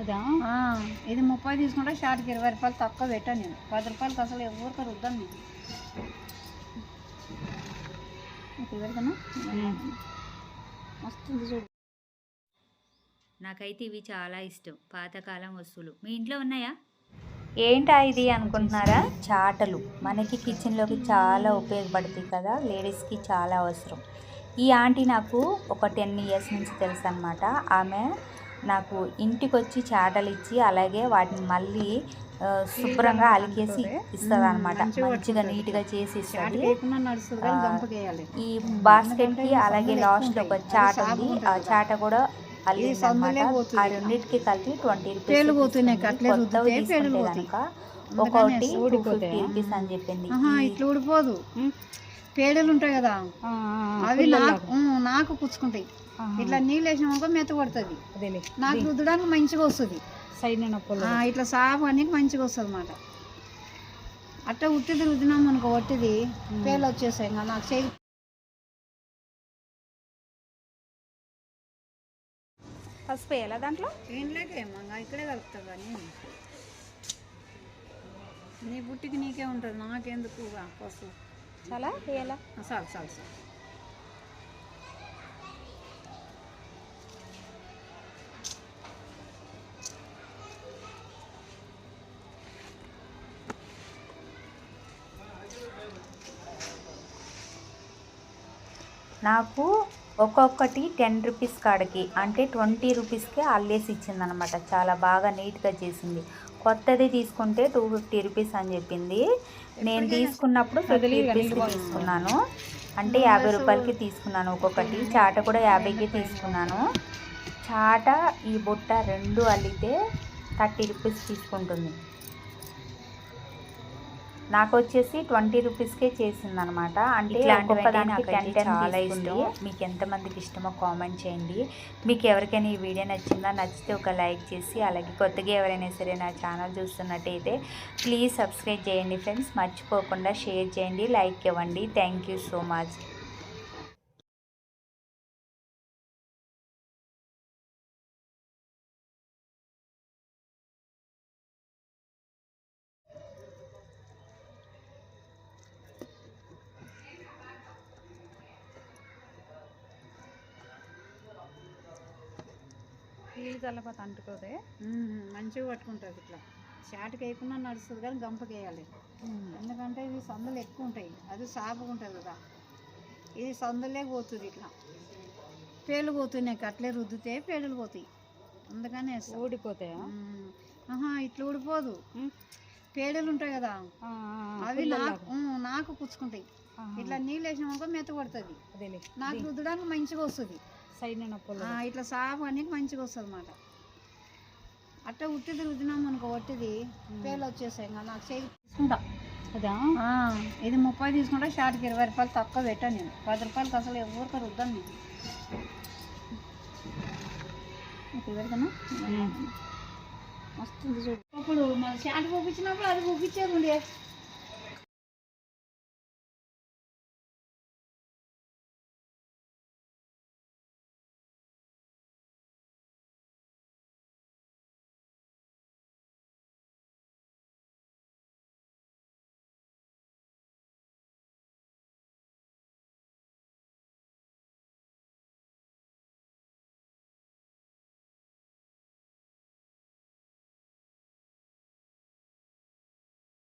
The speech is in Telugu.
అదా ఆ, ఇది ముప్పై తీసుకుంటే షార్ట్కి ఇరవై రూపాయలు తక్కువ పెట్టాను నేను. పది రూపాయలకి అసలు ఎవరికి రుద్దాను నేను. ఎవరికన్నా చూడు. నాకైతే ఇవి చాలా ఇష్టం. పాతకాలం వస్తువులు. మీ ఇంట్లో ఉన్నాయా? ఏంటా ఇది అనుకుంటున్నారా? చాటలు. మనకి కిచెన్లోకి చాలా ఉపయోగపడుతాయి కదా. లేడీస్కి చాలా అవసరం. ఈ ఆంటీ నాకు ఒక టెన్ ఇయర్స్ నుంచి తెలుసు అనమాట ఆమె నాకు ఇంటికి వచ్చి చాటలు ఇచ్చి అలాగే వాటిని మళ్ళీ శుభ్రంగా అలికేసి ఇస్తుంది అనమాట మంచిగా నీట్గా చేసి ఇస్తుంది. ఈ బాస్కెట్కి అలాగే లాస్ట్లో ఒక చాట ఉంది. ఆ చాట కూడా అల్లింది సందులే అన్నమాట. పోతుంది. ఆ రెండింటికి కలిపి ట్వంటీ రూపీస్. కనుక ఒకటి టూ? ఫిఫ్టీ రూపీస్ అని చెప్పింది. ఇట్లా ఊడిపోదు. పేడలు ఉంటాయి కదా. అవి నాకు నాకు పుచ్చుకుంటాయి. ఇట్లా నీళ్ళు వేసినామనుకో మెత్త పడుతుంది. అదేలే. నాకు రుద్దడానికి మంచిగా వస్తుంది. సైడ్ ఇట్లా సాపు అని మంచిగా వస్తుంది అన్నమాట. అట్ట ఉట్టిది రుద్దినాం అనుకో ఒట్టిది పేలు వచ్చేసాయి ఇంకా నాకు చేయి. పసుపు వేయాలా దాంట్లో? ఏం లేకేమో ఇక్కడే కలుపుతా కానీ. నీ బుట్టికి నీకే ఉంటుంది నాకెందుకు పసుపు. చాలా? వేయాలా? చాలు చాలు చాలు. నాకు ఒక్కొక్కటి టెన్ రూపీస్ కాడకి అంటే ట్వంటీ రూపీస్కి అల్లేసి ఇచ్చిందనమాట. చాలా బాగా నీట్గా చేసింది. కొత్తది తీసుకుంటే టూ ఫిఫ్టీ రూపీస్ అని చెప్పింది. నేను తీసుకున్నప్పుడు ఫిఫ్టీ రూపీస్కి తీసుకున్నాను. అంటే యాభై రూపాయలకి తీసుకున్నాను ఒక్కొక్కటి. చాట కూడా యాభైకి తీసుకున్నాను. చాట ఈ బుట్ట రెండు అల్లితే థర్టీ రూపీస్ తీసుకుంటుంది. నాకు వచ్చేసి ట్వంటీ రూపీస్కే చేసింది అనమాట అంటే ఇట్లాంటివైతే ఒక్కొక్కదానికి నాకైతే 10 10 చాలా. ఇష్టం. మీకు ఎంతమందికి ఇష్టమో కామెంట్ చేయండి. మీకు ఎవరికైనా ఈ వీడియో నచ్చిందా నచ్చితే ఒక లైక్ చేసి అలాగే కొత్తగా ఎవరైనా సరే నా ఛానల్ చూస్తున్నట్టయితే ప్లీజ్ సబ్స్క్రైబ్ చేయండి ఫ్రెండ్స్. మర్చిపోకుండా షేర్ చేయండి లైక్ ఇవ్వండి. Thank you so much. నీళ్ళు చల్లపోతే అంటుకోదే. మంచిగా పట్టుకుంటుంది ఇట్లా. షార్ట్కి వేయకుండా నడుస్తుంది కానీ గంపకి వేయాలి. ఎందుకంటే ఇవి సందులు ఎక్కువ ఉంటాయి. అది సాపుగా ఉంటుంది కదా. ఇది సందులే పోతుంది ఇట్లా. పేలు పోతున్నాయి అట్లే రుద్దితే పేడలు పోతాయి. అందుకనే. ఊడిపోతాయా? ఆహా ఇట్లా ఊడిపోదు. పేడలు ఉంటాయి కదా. అవి నాకు నాకు పుచ్చుకుంటాయి. ఇట్లా నీళ్ళు వేసినామనుకో మెత్త పడుతుంది. నాకు రుద్దడానికి మంచిగా వస్తుంది. సైడ్ ఇట్లా సాపు అని మంచిగా వస్తుంది అన్నమాట. అట్ట ఉట్టిది రుద్దినాం అనుకో ఒట్టిది పేలు వచ్చేసాయి ఇంకా నాకు చేయి తీసుకుంటా. ఆ, ఇది ముప్పై తీసుకుంటే షార్ట్కి ఇరవై రూపాయలు తక్కువ పెట్టాను నేను. పది రూపాయలకి అసలు ఎవరికి రుద్దాను నేను. ఎవరికన్నా వస్తుంది చూడు. ఇప్పుడు మన షార్ట్ పంపించినప్పుడు అది పంపించేది ఉండే.